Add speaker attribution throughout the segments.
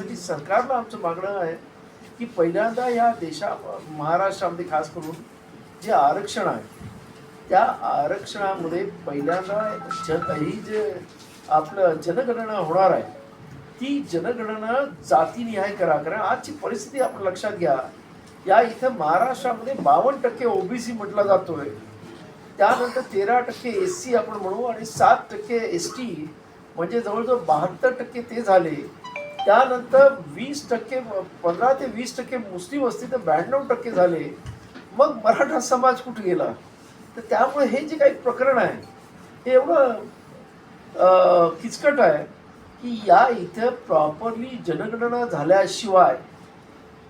Speaker 1: अपेक्षा सरकारला आमचं मागणं आहे की पहिल्यांदा या देशा महाराष्ट्रामध्ये खास करून जे आरक्षण आहे त्या आरक्षणामध्ये पहिल्यांदा जन ही जे आपलं जनगणना होणार आहे ती जनगणना जातीनिहाय करा. कारण आजची परिस्थिती आपण लक्षात घ्या या इथं महाराष्ट्रामध्ये बावन्न टक्के ओबीसी म्हटला जातोय. त्यानंतर तेरा टक्के एस सी आपण म्हणू आणि सात टक्के एस टी म्हणजे जवळजवळ बहात्तर टक्के ते झाले. त्यानंतर वीस टक्के पंधरा ते वीस टक्के मुस्लिम असतील तर ब्याण्णव टक्के झाले. मग मराठा समाज कुठे गेला? तर त्यामुळे हे जे काही प्रकरण आहे हे एवढं किचकट आहे की या इथं प्रॉपरली जनगणना झाल्याशिवाय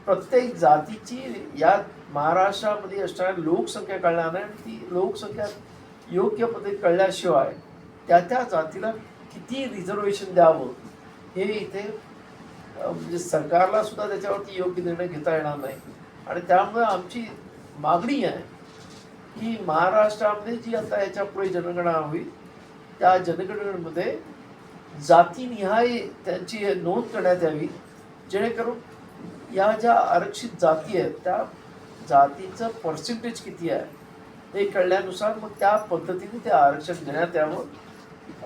Speaker 1: प्रत्येक जातीची या महाराष्ट्रामध्ये असणारी लोकसंख्या कळणार नाही आणि ती लोकसंख्या योग्य पद्धतीत कळल्याशिवाय त्या त्या जातीला किती रिझर्वेशन द्यावं हे इथे म्हणजे सरकारला सुद्धा त्याच्यावरती योग्य निर्णय घेता येणार नाही. आणि त्यामुळे आमची मागणी आहे की महाराष्ट्रामध्ये जी आता याच्यापुढे जनगणना होईल त्या जनगणनेमध्ये जातीनिहाय त्यांची नोंद करण्यात यावी जेणेकरून या ज्या आरक्षित जाती आहेत त्या जातीचं पर्सेंटेज किती आहे हे कळल्यानुसार मग त्या पद्धतीने ते आरक्षण देण्यात यावं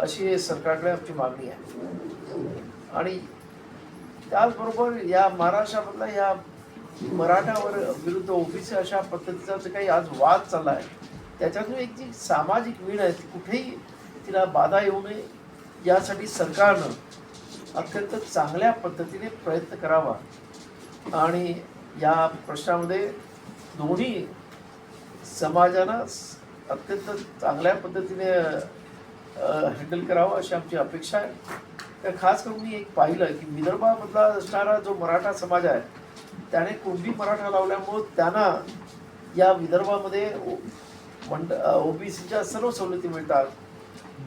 Speaker 1: अशी सरकारकडे आमची मागणी आहे. आणि त्याचबरोबर या महाराष्ट्रामधला या मराठावर विरुद्ध ओबीसी अशा पद्धतीचा जे काही आज वाद चालला आहे त्याच्यातून एक जी सामाजिक वीण आहे ती कुठेही तिला बाधा येऊ नये. यासाठी सरकारनं अत्यंत चांगल्या पद्धतीने प्रयत्न करावा. आणि या प्रश्नामध्ये दोन्ही समाजानं अत्यंत चांगल्या पद्धतीने हँडल करावं अशी आमची अपेक्षा आहे. तर खास करून मी एक पाहिलं की विदर्भामधला असणारा जो मराठा समाज आहे त्याने कुणबी मराठा लावल्यामुळं त्यांना या विदर्भामध्ये ओ- मंड ओबीसीच्या सर्व सवलती मिळतात.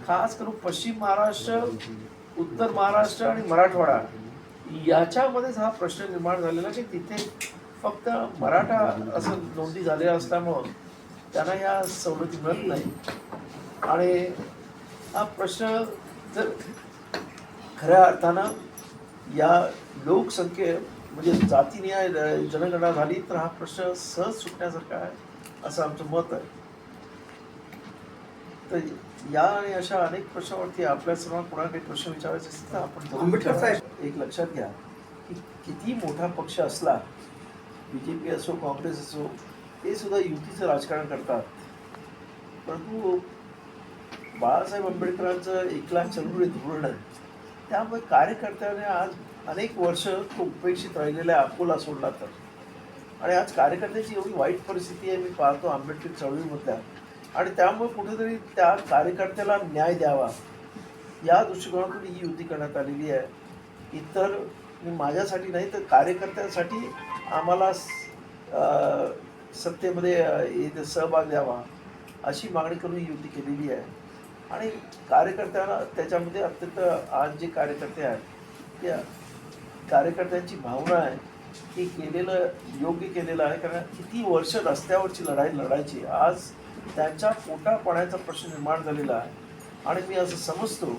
Speaker 1: खास करून पश्चिम महाराष्ट्र उत्तर महाराष्ट्र आणि मराठवाडा याच्यामध्येच हा प्रश्न निर्माण झालेला की तिथे फक्त मराठा असं नोंदी झालेल्या असल्यामुळं त्यांना या सवलती मिळत नाही. आणि हा प्रश्न जर खऱ्या अर्थानं या लोकसंख्ये म्हणजे जातीनिहाय जनगणना झाली तर हा प्रश्न सहज सुटण्यासारखा आहे असं आमचं मत आहे तर या आणि अशा अनेक प्रश्नावरती आपल्या सर्वांना कोणाला काही प्रश्न विचारायचे असतील तर आपण
Speaker 2: आंबेडकर. साहेब.
Speaker 1: एक लक्षात घ्या की किती मोठा पक्ष असला बी जे पी असो काँग्रेस असो ते सुद्धा युतीचं राजकारण करतात परंतु बाळासाहेब आंबेडकरांचं एकला चळवळी धोरण आहे त्यामुळे कार्यकर्त्याने आज अनेक वर्ष तो उपेक्षित राहिलेला आहे अकोला सोडला तर. आणि आज कार्यकर्त्याची एवढी वाईट परिस्थिती आहे मी पाहतो आंबेडकर चळवळीमधल्या. आणि त्यामुळे कुठेतरी त्या कार्यकर्त्याला न्याय द्यावा या दृष्टिकोनातून ही युती करण्यात आलेली आहे. इतर मी माझ्यासाठी नाही तर कार्यकर्त्यांसाठी आम्हाला सत्तेमध्ये सहभाग द्यावा अशी मागणी करून ही युती केलेली आहे. आणि कार्यकर्त्यांना त्याच्यामध्ये अत्यंत आज जे कार्यकर्ते आहेत त्या कार्यकर्त्यांची भावना आहे की केलेलं योग्य केलेलं आहे. कारण किती वर्ष रस्त्यावरची लढाई लढायची आज त्यांच्या पोटा पाण्याचा प्रश्न निर्माण झालेला आहे. आणि मी असं समजतो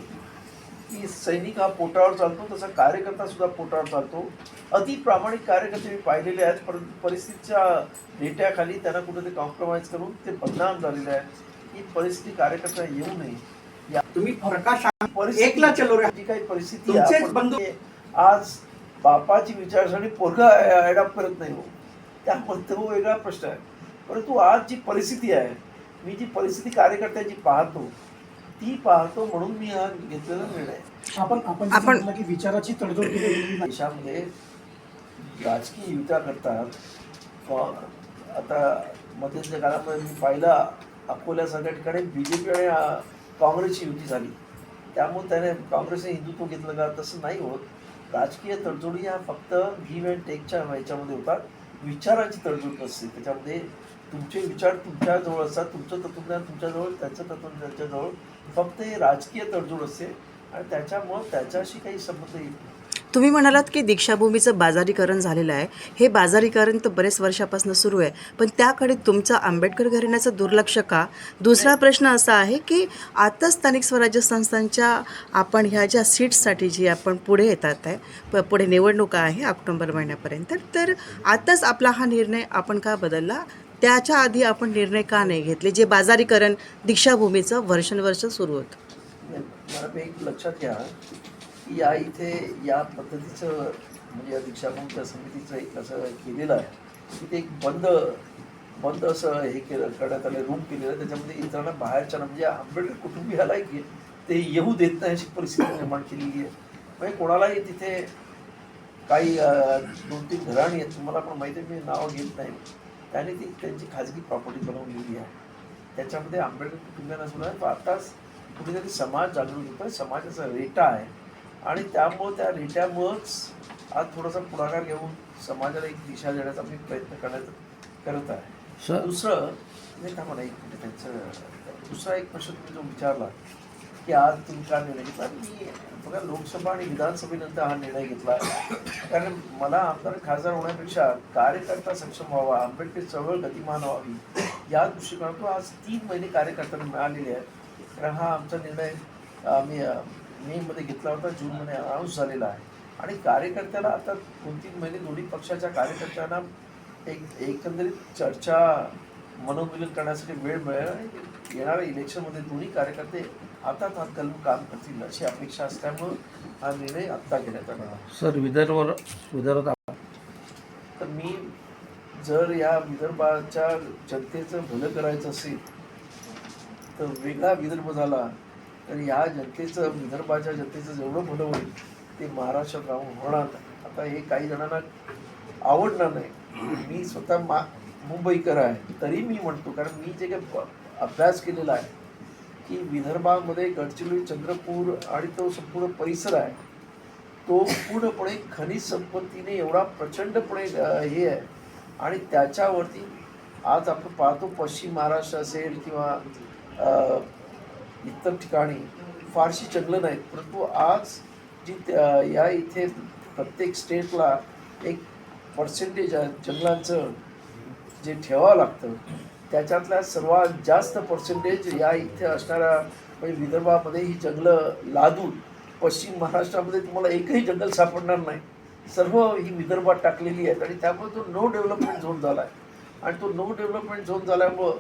Speaker 1: की सैनिक हा पोटावर चालतो तसा कार्यकर्ता सुद्धा पोटावर चालतो. अति प्रामाणिक कार्यकर्ते मी पाहिलेले आहेत परंतु परिस्थितीच्या नेट्याखाली त्यांना कुठेतरी कॉम्प्रोमाइज करून ते बदनाम झालेले आहेत. ही परिस्थिती कार्यकर्ता येऊ नये. या
Speaker 2: तुम्ही
Speaker 1: परिस्थिती-
Speaker 2: एकला चलो रे.
Speaker 1: जी काही परिस्थिती
Speaker 2: बंधू-
Speaker 1: आज बापाची विचारसरणी पोरगा अडॉप्ट करत नाही हो. त्यामुळे तो वेगळा प्रश्न आहे. परंतु आज जी परिस्थिती आहे मी जी परिस्थिती कार्यकर्त्याची पाहतो ती पाहतो म्हणून मी हा घेतलेला निर्णय.
Speaker 3: आपण आपण
Speaker 4: आपण-
Speaker 3: की विचाराची तडजोड नाही
Speaker 1: देशामध्ये राजकीय युत्या करतात आता मध्यंतरी काळामध्ये मी पाहिला अकोला ठिकाणी बी जे पी आणि काँग्रेसची युती झाली. त्यामुळे त्याने काँग्रेसने हिंदुत्व घेतलं का तसं नाही होत. राजकीय तडजोडी ह्या फक्त गिव्ह अँड टेकच्या ह्याच्यामध्ये होतात. विचाराची तडजोड नसते. त्याच्यामध्ये तुमचे विचार तुमच्याजवळ असतात. तुमचं तत्वज्ञान तुमच्याजवळ त्याचं तत्वज्ञानच्याजवळ फक्त हे राजकीय तडजोड असते. आणि त्याच्यामुळं त्याच्याशी काही संबंध येत नाही.
Speaker 2: तुम्ही म्हणालात की दीक्षाभूमीचं बाजारीकरण झालेलं आहे. हे बाजारीकरण तर बरेच वर्षापासून सुरू आहे. पण त्याकडे तुमचं आंबेडकर घराण्याचं दुर्लक्ष का? दुसरा प्रश्न असा आहे की आता स्थानिक स्वराज्य संस्थांच्या आपण ह्या ज्या सीट्ससाठी जी आपण पुढे येतात आहे प- पुढे निवडणुका आहे ऑक्टोबर महिन्यापर्यंत तर आताच आपला हा निर्णय आपण का बदलला? त्याच्या आधी आपण निर्णय का नाही घेतले? जे बाजारीकरण दीक्षाभूमीचं वर्षानुवर्ष सुरू होतं.
Speaker 1: मला एक लक्षात घ्या. या इथे या पद्धतीचं म्हणजे या दीक्षाभूमीच्या समितीचं एक असं केलेलं आहे. की ते एक बंद बंद असं हे केलं करण्यात आलं रूम केलेलं. आहे त्याच्यामध्ये इतरांना बाहेरच्या म्हणजे आंबेडकर कुटुंबियाला की ते येऊ देत नाही अशी परिस्थिती निर्माण केलेली आहे. म्हणजे कोणालाही तिथे काही दोन तीन घराणी आहेत तुम्हाला पण माहिती आहे मी नाव घेत नाही. त्याने ती त्यांची खाजगी प्रॉपर्टी बनवलेली आहे. त्याच्यामध्ये आंबेडकर कुटुंबियांना सुद्धा तो आताच कुठेतरी समाज जागृत होतोय समाजाचा रेटा आहे आणि त्यामुळं त्या रेट्यामुळंच आज थोडासा पुढाकार घेऊन समाजाला एक दिशा देण्याचा मी प्रयत्न करण्याचा करत आहे. दुसरं थांबा ना एक मिनिट त्यांचं दुसरा एक प्रश्न तुम्ही जो विचारला की आज तुम्ही का निर्णय घेतला? मी बघा लोकसभा आणि विधानसभेनंतर हा निर्णय घेतला. कारण मला आमदार खासदार होण्यापेक्षा कार्यकर्ता सक्षम व्हावा आंबेडकर चळवळ गतिमान व्हावी या दृष्टिकोनातून आज तीन महिने कार्यकर्त्यांना मिळालेले आहेत. कारण हा आमचा निर्णय आम्ही मेमध्ये घेतला होता जूनमध्ये अनाऊन्स झालेला आहे आणि कार्यकर्त्याला आता दोन तीन महिने दोन्ही पक्षाच्या कार्यकर्त्यांना एक एकंदरीत चर्चा मनोमिलन करण्यासाठी वेळ मिळेल आणि येणाऱ्या इलेक्शनमध्ये दोन्ही कार्यकर्ते हातात हात घालून काम करतील अशी अपेक्षा असल्यामुळं हा निर्णय आत्ता घेण्यात आला.
Speaker 4: सर विदर्भ विदर्भात
Speaker 1: तर मी जर या विदर्भाच्या जनतेचं भलं करायचं असेल तर वेगळा विदर्भ झाला तर या जनतेचं विदर्भाच्या जनतेचं जेवढं भलं होईल ते महाराष्ट्रात राहून होणार आता हे काही जणांना आवडणार नाही. मी स्वतः मा मुंबईकर आहे. तरी मी म्हणतो कारण मी जे काही अभ्यास केलेला आहे की विदर्भामध्ये गडचिरोली चंद्रपूर आणि तो संपूर्ण परिसर आहे तो पूर्णपणे खनिज संपत्तीने एवढा प्रचंडपणे हे आहे. आणि त्याच्यावरती आज आपण पाहतो पश्चिम महाराष्ट्र असेल किंवा इतर ठिकाणी फारशी जंगलं नाहीत. परंतु आज जी त्या- या इथे प्रत्येक स्टेटला एक पर्सेंटेज जंगलांचं जे ठेवावं लागतं त्याच्यातल्या सर्वात जास्त पर्सेंटेज या इथे असणाऱ्या म्हणजे विदर्भामध्ये ही जंगलं लादून पश्चिम महाराष्ट्रामध्ये तुम्हाला एकही जंगल सापडणार नाही. सर्व ही विदर्भात टाकलेली आहेत आणि त्यामुळे तो नो डेव्हलपमेंट झोन झाला आहे आणि तो नो डेव्हलपमेंट झोन झाल्यामुळं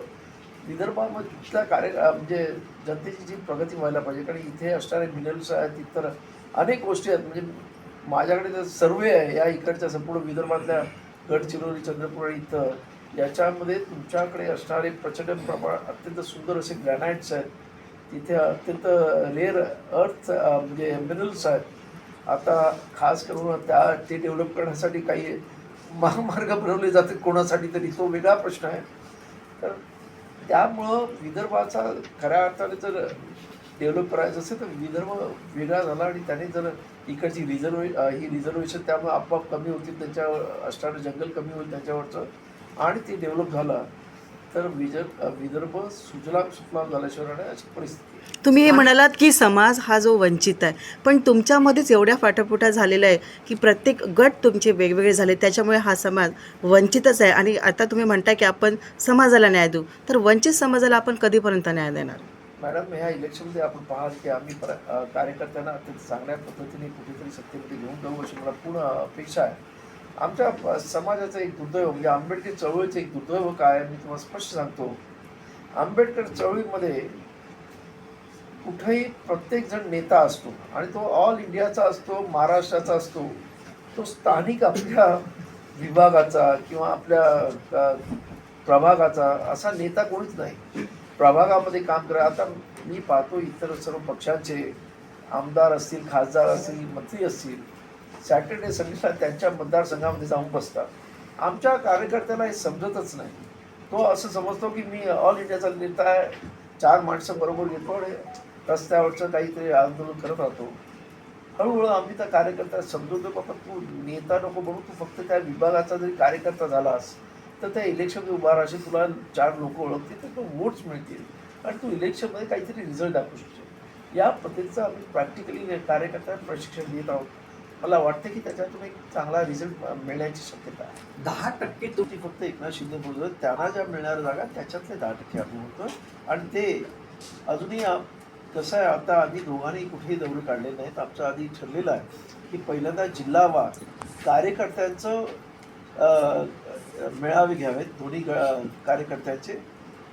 Speaker 1: विदर्भामध्ये तिथल्या कार्य म्हणजे जनतेची जी प्रगती व्हायला पाहिजे कारण इथे असणारे मिनरल्स आहेत इतर अनेक गोष्टी आहेत. म्हणजे माझ्याकडे जर सर्वे आहे या इकडच्या संपूर्ण विदर्भातल्या गडचिरोली चंद्रपूर आणि इथं. याच्यामध्ये तुमच्याकडे असणारे प्रचंड प्रमाण अत्यंत सुंदर असे ग्रॅनाइट्स आहेत. तिथे अत्यंत रेअर अर्थ म्हणजे मिनरल्स आहेत. आता खास करून त्या ते डेव्हलप करण्यासाठी काही महामार्ग बनवले जातात कोणासाठी तरी तो वेगळा प्रश्न आहे. तर त्यामुळं विदर्भाचा खऱ्या अर्थाने जर डेव्हलप करायचं असेल तर विदर्भ वेगळा झाला आणि त्याने जर इकडची रिझर्वे ही रिझर्वेशन त्यामुळे आपोआप कमी होतील त्यांच्यावर असणारं जंगल कमी होईल त्याच्यावरचं. आणि ते डेव्हलप झालं. तर विदर्भ विदर्भ सुजलाम सुफलाम झाल्याशिवाय अशी परिस्थिती आहे.
Speaker 2: तुम्ही हे म्हणालात की समाज हा जो वंचित आहे पण तुमच्यामध्येच एवढ्या फाटाफुटा झालेला आहे की प्रत्येक गट तुमचे वेगवेगळे झाले त्याच्यामुळे हा समाज वंचितच आहे. आणि आता तुम्ही म्हणताय की आपण समाजाला न्याय देऊ. तर वंचित समाजाला आपण कधीपर्यंत न्याय देणार?
Speaker 1: मॅडम ह्या इलेक्शनमध्ये आपण पाहाल की आम्ही पर अ, कार्यकर्त्यांना अत्यंत चांगल्या पद्धतीने कुठेतरी सत्तेमध्ये घेऊन जाऊ अशी मला पूर्ण अपेक्षा आहे. आमच्या समाजाचा समाजाचं एक दुर्दैव म्हणजे आंबेडकर चळवळीचं एक दुर्दैव काय मी तुम्हाला स्पष्ट सांगतो. आंबेडकर चळवळीमध्ये कुठेही प्रत्येक जण नेता असतो आणि तो ऑल इंडियाचा असतो महाराष्ट्राचा असतो. तो स्थानिक आपल्या विभागाचा किंवा आपल्या प्रभागाचा असा नेता कोणीच नाही. प्रभागामध्ये काम करा आता मी पाहतो इतर सर्व पक्षांचे आमदार असतील खासदार असतील मंत्री असतील सॅटर्डे संडेला त्यांच्या मतदारसंघामध्ये जाऊन बसतात. आमच्या कार्यकर्त्याला हे समजतच नाही. तो असं समजतो की मी ऑल इंडियाचा नेता आहे चार माणसं बरोबर घेतो आणि रस्त्यावरचं काहीतरी आंदोलन करत राहतो. हळूहळू आम्ही त्या कार्यकर्त्याला समजवतो बाबा तू नेता नको म्हणून तू फक्त त्या विभागाचा जरी कार्यकर्ता झालास तर त्या इलेक्शनमध्ये उभा राहशील तुला चार लोक ओळखतील तर तू वोट्स मिळतील आणि तू इलेक्शनमध्ये काहीतरी रिझल्ट दाखवू शकतो या पद्धतीचं आम्ही प्रॅक्टिकली कार्यकर्त्यांना प्रशिक्षण देत आहोत. मला वाटतं की त्याच्यातून एक चांगला रिझल्ट मिळण्याची शक्यता आहे.
Speaker 3: दहा टक्के तो
Speaker 1: तुम्ही फक्त एकनाथ शिंदे बोलतो त्यांना ज्या मिळणाऱ्या जागा त्याच्यातले दहा टक्के आपण म्हणतो आणि ते अजूनही कसं आहे आता आम्ही दोघांनी कुठेही दौरे काढले नाहीत. आमचं आधी ठरलेलं आहे की पहिल्यांदा जिल्हावार कार्यकर्त्यांचं मेळावे घ्यावेत. दोन्ही ग- कार्यकर्त्यांचे.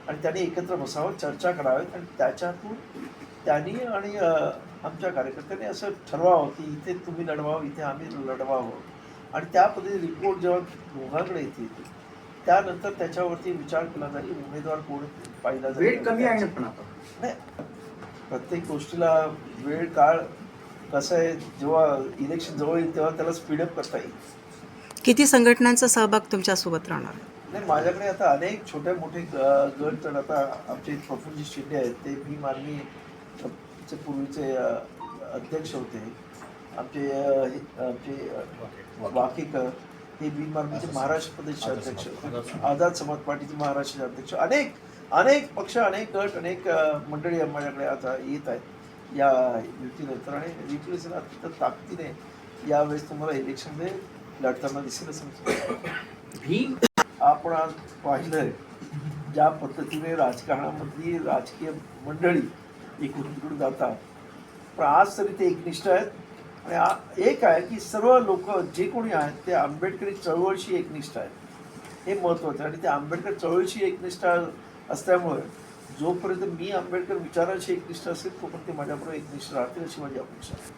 Speaker 1: आणि त्यांनी एकत्र बसावं चर्चा करावेत. आणि त्याच्यातून त्यांनी आणि आमच्या कार्यकर्त्यांनी असं ठरवावं की इथे तुम्ही लढवावं इथे आम्ही लढवावं. आणि त्या पद्धतीने रिपोर्ट जेव्हा दोघांकडे येतील त्यानंतर त्याच्यावरती विचार केला जाईल उमेदवार कोण पाहिला जाईल.
Speaker 3: वेळ कमी आहे पण आता.
Speaker 1: नाही. प्रत्येक गोष्टीला वेळ काळ कसं आहे जेव्हा इलेक्शन जवळ येईल तेव्हा त्याला स्पीडअप करता येईल.
Speaker 2: किती संघटनांचा सहभाग तुमच्यासोबत राहणार?
Speaker 1: नाही माझ्याकडे आता अनेक छोटे मोठे ग- गट तर आता आमचे प्रफुल्लजी शिंदे आहेत ते मी मानवी चे पूर्वीचे अध्यक्ष होते. आमचे आमचे वाकेकर. हे बी मार्मीचे महाराष्ट्र प्रदेशचे अध्यक्ष आझाद समाज पार्टीचे महाराष्ट्राचे अध्यक्ष. अनेक अनेक पक्ष अनेक गट अनेक मंडळी माझ्याकडे आता येत आहेत. या युतीनंतर आणि युतीनंतर अत्यंत ताकदीने यावेळेस तुम्हाला इलेक्शनमध्ये लढताना दिसेल समजतो.
Speaker 3: भीम?
Speaker 1: आपण आज पाहिलंय ज्या पद्धतीने राजकारणामधली राजकीय मंडळी इकडून तिकडून जातात. पण आज तरी ते एकनिष्ठ आहेत. आणि एक आहे की सर्व लोक जे कोणी आहेत ते आंबेडकरी चळवळीशी एकनिष्ठ आहेत. हे महत्त्वाचं आहे. आणि ते आंबेडकर चळवळीशी एकनिष्ठ असल्यामुळे जोपर्यंत मी आंबेडकर विचारांशी एकनिष्ठ असेल तोपर्यंत ते माझ्याबरोबर एकनिष्ठ राहतील अशी माझी अपेक्षा आहे.